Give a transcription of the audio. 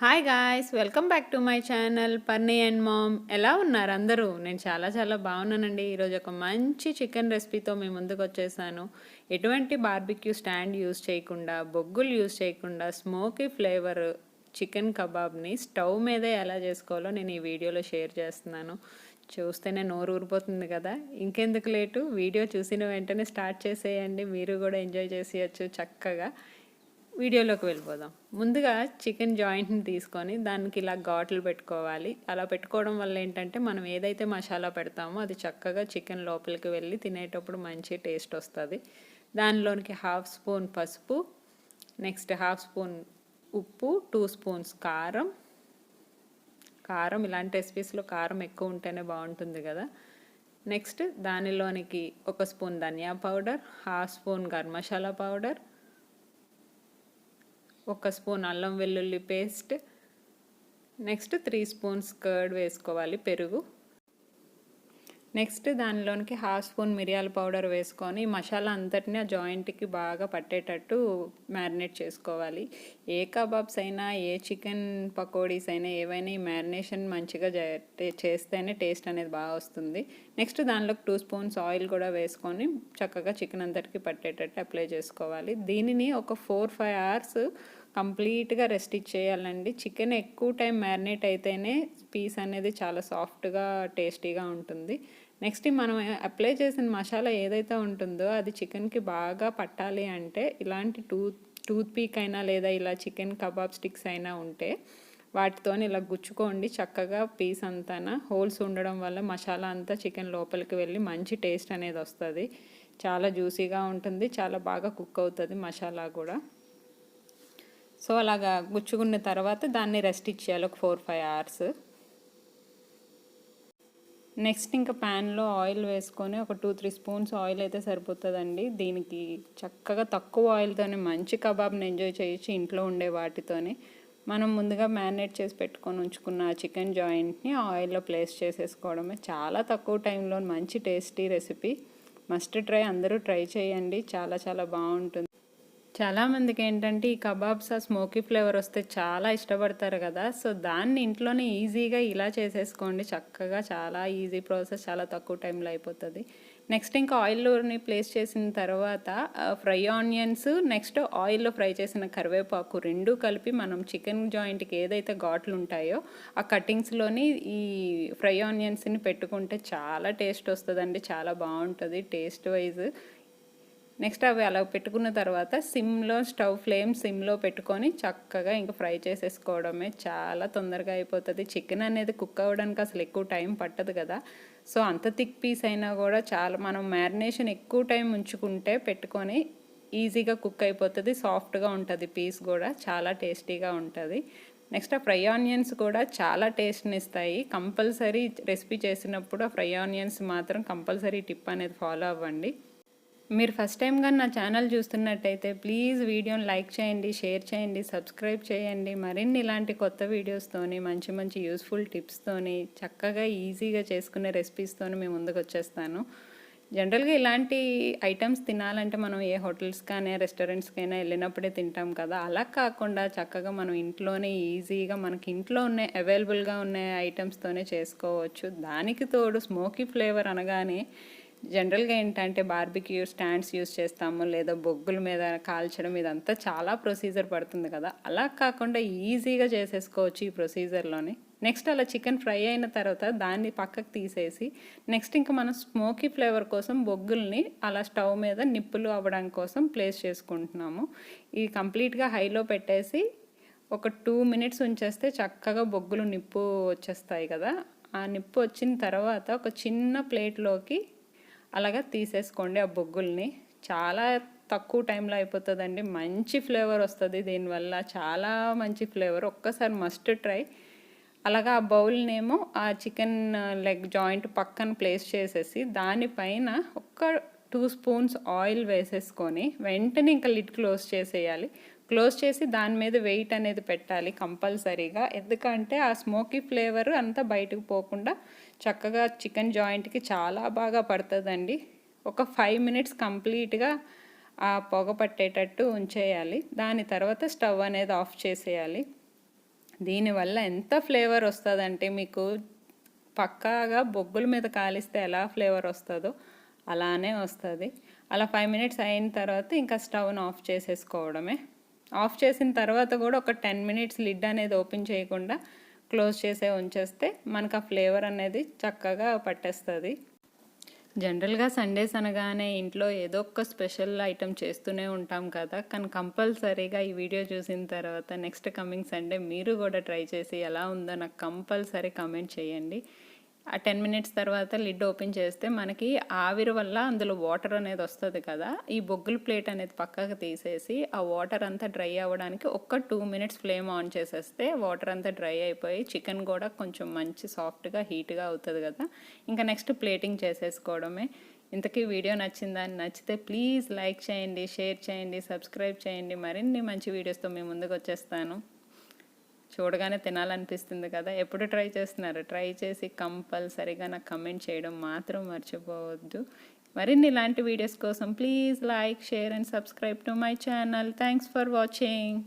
Hi guys welcome back to my channel Panni and mom ఎలా ఉన్నారు అందరూ? నేను చాలా చాలా బాగున్నానండి. ఈరోజు ఒక మంచి చికెన్ రెసిపీతో మీ ముందుకు వచ్చేసాను. ఎటువంటి బార్బిక్యూ స్టాండ్ యూస్ చేయకుండా బొగ్గులు యూస్ చేయకుండా స్మోకీ ఫ్లేవర్ చికెన్ కబాబ్ని స్టవ్ మీదే ఎలా చేసుకోవాలో నేను ఈ వీడియోలో షేర్ చేస్తున్నాను. చూస్తేనే నోరు ఊరిపోతుంది కదా? ఇంకెందుకు లేటు? వీడియో చూసిన వెంటనే స్టార్ట్ చేసేయండి. మీరు కూడా ఎంజాయ్ చేసేయచ్చు చక్కగా. వీడియోలోకి వెళ్ళిపోదాం. ముందుగా చికెన్ జాయింట్ని తీసుకొని దానికి ఇలా ఘాట్లు పెట్టుకోవాలి. అలా పెట్టుకోవడం వల్ల ఏంటంటే మనం ఏదైతే మసాలా పెడతామో అది చక్కగా చికెన్ లోపలికి వెళ్ళి తినేటప్పుడు మంచి టేస్ట్ వస్తుంది. దానిలోనికి హాఫ్ స్పూన్ పసుపు నెక్స్ట్ హాఫ్ స్పూన్ ఉప్పు టూ స్పూన్స్ కారం. కారం ఇలాంటి రెసిపీస్లో కారం ఎక్కువ ఉంటేనే బాగుంటుంది కదా. నెక్స్ట్ దానిలోనికి ఒక స్పూన్ ధనియా powder half spoon garam masala powder ఒక స్పూన్ అల్లం వెల్లుల్లి paste. Next three spoons curd వేసుకోవాలి పెరుగు. నెక్స్ట్ దానిలోనికి హాఫ్ స్పూన్ మిరియాల పౌడర్ వేసుకొని మసాలా అంతటిని ఆ జాయింట్కి బాగా పట్టేటట్టు మ్యారినేట్ చేసుకోవాలి. ఏ కబాబ్స్ అయినా ఏ చికెన్ పకోడీస్ అయినా ఏవైనా ఈ మ్యారినేషన్ మంచిగా చేస్తేనే టేస్ట్ అనేది బాగా వస్తుంది. నెక్స్ట్ దానిలోకి టూ స్పూన్స్ ఆయిల్ కూడా వేసుకొని చక్కగా చికెన్ అంతటికి పట్టేటట్టు అప్లై చేసుకోవాలి. దీనిని ఒక ఫోర్ ఫైవ్ అవర్స్ కంప్లీట్గా రెస్ట్ ఇచ్చేయాలండి. చికెన్ ఎక్కువ టైం మ్యారినేట్ అయితేనే పీస్ అనేది చాలా సాఫ్ట్గా టేస్టీగా ఉంటుంది. నెక్స్ట్ మనం అప్లై చేసిన మసాలా ఏదైతే ఉంటుందో అది చికెన్కి బాగా పట్టాలి అంటే ఇలాంటి టూత్ టూత్ పీక్ అయినా లేదా ఇలా చికెన్ కబాబ్ స్టిక్స్ అయినా ఉంటే వాటితో ఇలా గుచ్చుకోండి. చక్కగా పీస్ అంతా హోల్స్ ఉండడం వల్ల మసాలా అంతా చికెన్ లోపలికి వెళ్ళి మంచి టేస్ట్ అనేది వస్తుంది. చాలా జ్యూసీగా ఉంటుంది. చాలా బాగా కుక్ అవుతుంది మసాలా కూడా. సో అలాగా గుచ్చుకున్న తర్వాత దాన్ని రెస్ట్ ఇచ్చేయాలి ఒక ఫోర్ ఫైవ్ అవర్స్. నెక్స్ట్ ఇంకా ప్యాన్లో ఆయిల్ వేసుకొని ఒక టూ త్రీ స్పూన్స్ ఆయిల్ అయితే సరిపోతుందండి. దీనికి చక్కగా తక్కువ ఆయిల్తోనే మంచి కబాబ్ని ఎంజాయ్ చేయొచ్చు ఇంట్లో ఉండే వాటితోనే. మనం ముందుగా మ్యారినేట్ చేసి పెట్టుకొని ఉంచుకున్న చికెన్ జాయింట్ని ఆయిల్లో ప్లేస్ చేసేసుకోవడమే. చాలా తక్కువ టైంలో మంచి టేస్టీ రెసిపీ. మస్ట్ ట్రై అందరూ ట్రై చేయండి. చాలా చాలా బాగుంటుంది. చాలామందికి ఏంటంటే ఈ కబాబ్స్ ఆ స్మోకీ ఫ్లేవర్ వస్తే చాలా ఇష్టపడతారు కదా. సో దాన్ని ఇంట్లోనే ఈజీగా ఇలా చేసేసుకోండి. చక్కగా చాలా ఈజీ ప్రాసెస్ చాలా తక్కువ టైంలో అయిపోతుంది. నెక్స్ట్ ఇంకా ఆయిల్లోని ప్లేస్ చేసిన తర్వాత ఫ్రై ఆనియన్స్ నెక్స్ట్ ఆయిల్లో ఫ్రై చేసిన కరివేపాకు రెండు కలిపి మనం చికెన్ జాయింట్కి ఏదైతే ఘాట్లు ఉంటాయో ఆ కటింగ్స్లోని ఈ ఫ్రై ఆనియన్స్ని పెట్టుకుంటే చాలా టేస్ట్ వస్తుందండి. చాలా బాగుంటుంది టేస్ట్ వైజ్. నెక్స్ట్ అవి అలా పెట్టుకున్న తర్వాత సిమ్లో స్టవ్ ఫ్లేమ్ సిమ్లో పెట్టుకొని చక్కగా ఇంకా ఫ్రై చేసేసుకోవడమే. చాలా తొందరగా అయిపోతుంది. చికెన్ అనేది కుక్ అవ్వడానికి అసలు ఎక్కువ టైం పట్టదు కదా. సో అంత థిక్ పీస్ అయినా కూడా చాలా మనం మ్యారినేషన్ ఎక్కువ టైం ఉంచుకుంటే పెట్టుకొని ఈజీగా కుక్ అయిపోతుంది. సాఫ్ట్గా ఉంటుంది పీస్ కూడా. చాలా టేస్టీగా ఉంటుంది. నెక్స్ట్ ఆ ఫ్రై ఆనియన్స్ కూడా చాలా టేస్ట్ని ఇస్తాయి. కంపల్సరీ రెసిపీ చేసినప్పుడు ఆ ఫ్రై ఆనియన్స్ మాత్రం కంపల్సరీ టిప్ అనేది ఫాలో అవ్వండి. మీరు ఫస్ట్ టైం కానీ నా ఛానల్ చూస్తున్నట్టయితే ప్లీజ్ వీడియోని లైక్ చేయండి షేర్ చేయండి సబ్స్క్రైబ్ చేయండి. మరిన్ని ఇలాంటి కొత్త వీడియోస్తోని మంచి మంచి యూస్ఫుల్ టిప్స్తోని చక్కగా ఈజీగా చేసుకునే రెసిపీస్తోని మేము ముందుకు వచ్చేస్తాను. జనరల్గా ఇలాంటి ఐటమ్స్ తినాలంటే మనం ఏ హోటల్స్కైనా రెస్టారెంట్స్కైనా వెళ్ళినప్పుడే తింటాం కదా. అలా కాకుండా చక్కగా మనం ఇంట్లోనే ఈజీగా మనకి ఇంట్లో ఉన్న అవైలబుల్గా ఉన్న ఐటమ్స్తోనే చేసుకోవచ్చు. దానికి తోడు స్మోకీ ఫ్లేవర్ అనగానే జనరల్గా ఏంటంటే బార్బిక్యూ స్టాండ్స్ యూస్ చేస్తాము లేదా బొగ్గుల మీద కాల్చడం ఇదంతా చాలా ప్రొసీజర్ పడుతుంది కదా. అలా కాకుండా ఈజీగా చేసేసుకోవచ్చు ఈ ప్రొసీజర్లోని. నెక్స్ట్ అలా చికెన్ ఫ్రై అయిన తర్వాత దాన్ని పక్కకు తీసేసి నెక్స్ట్ ఇంకా మనం స్మోకీ ఫ్లేవర్ కోసం బొగ్గుల్ని అలా స్టవ్ మీద నిప్పులు అవ్వడం కోసం ప్లేస్ చేసుకుంటున్నాము. ఇది కంప్లీట్గా హైలో పెట్టేసి ఒక టూ మినిట్స్ ఉంచేస్తే చక్కగా బొగ్గులు నిప్పు వచ్చేస్తాయి కదా. ఆ నిప్పు వచ్చిన తర్వాత ఒక చిన్న ప్లేట్లోకి అలాగా తీసేసుకోండి ఆ బొగ్గుల్ని. చాలా తక్కువ టైంలో అయిపోతుందండి. మంచి ఫ్లేవర్ వస్తుంది దీనివల్ల. చాలా మంచి ఫ్లేవర్. ఒక్కసారి మస్ట్ ట్రై. అలాగా ఆ బౌల్నేమో ఆ చికెన్ లెగ్ జాయింట్ పక్కన ప్లేస్ చేసేసి దానిపైన ఒక్క టూ స్పూన్స్ ఆయిల్ వేసేసుకొని వెంటనే ఇంకా లిడ్ క్లోజ్ చేసేయాలి. క్లోజ్ చేసి దాని మీద వెయిట్ అనేది పెట్టాలి కంపల్సరీగా. ఎందుకంటే ఆ స్మోకీ ఫ్లేవర్ అంతా బయటకు పోకుండా చక్కగా చికెన్ జాయింట్కి చాలా బాగా పడుతుందండి. ఒక ఫైవ్ మినిట్స్ కంప్లీట్గా ఆ పొగ పట్టేటట్టు ఉంచేయాలి. దాని తర్వాత స్టవ్ అనేది ఆఫ్ చేసేయాలి. దీనివల్ల ఎంత ఫ్లేవర్ వస్తుందంటే మీకు పక్కాగా బొగ్గుల మీద కాలిస్తే ఎలా ఫ్లేవర్ వస్తుందో అలానే వస్తుంది. అలా ఫైవ్ మినిట్స్ అయిన తర్వాత ఇంకా స్టవ్ను ఆఫ్ చేసేసుకోవడమే. ఆఫ్ చేసిన తర్వాత కూడా ఒక టెన్ మినిట్స్ లిడ్ అనేది ఓపెన్ చేయకుండా క్లోజ్ చేసే ఉంచేస్తే మనకు ఆ ఫ్లేవర్ అనేది చక్కగా పట్టేస్తుంది. జనరల్గా సండేస్ అనగానే ఇంట్లో ఏదో ఒక స్పెషల్ ఐటెం చేస్తూనే ఉంటాం కదా. కానీ కంపల్సరీగా ఈ వీడియో చూసిన తర్వాత నెక్స్ట్ కమింగ్ సండే మీరు కూడా ట్రై చేసి ఎలా ఉందో నాకు కంపల్సరీ కమెంట్ చేయండి. ఆ టెన్ మినిట్స్ తర్వాత లిడ్ ఓపెన్ చేస్తే మనకి ఆవిరి వల్ల అందులో వాటర్ అనేది వస్తుంది కదా ఈ బొగ్గుల ప్లేట్ అనేది పక్కకు తీసేసి ఆ వాటర్ అంతా డ్రై అవ్వడానికి ఒక్క టూ మినిట్స్ ఫ్లేమ్ ఆన్ చేసేస్తే వాటర్ అంతా డ్రై అయిపోయి చికెన్ కూడా కొంచెం మంచి సాఫ్ట్గా హీట్గా అవుతుంది కదా. ఇంకా నెక్స్ట్ ప్లేటింగ్ చేసేసుకోవడమే. ఇంతకీ వీడియో నచ్చిందా? నచ్చితే ప్లీజ్ లైక్ చేయండి షేర్ చేయండి సబ్స్క్రైబ్ చేయండి. మరిన్ని మంచి వీడియోస్తో మేము ముందుకు వచ్చేస్తాను. చూడగానే తినాలనిపిస్తుంది కదా. ఎప్పుడు ట్రై చేస్తున్నారు? ట్రై చేసి కంపల్సరీగా నాకు కమెంట్ చేయడం మాత్రం మర్చిపోవద్దు. మరిన్ని ఇలాంటి వీడియోస్ కోసం please like share and subscribe to my channel. Thanks for watching.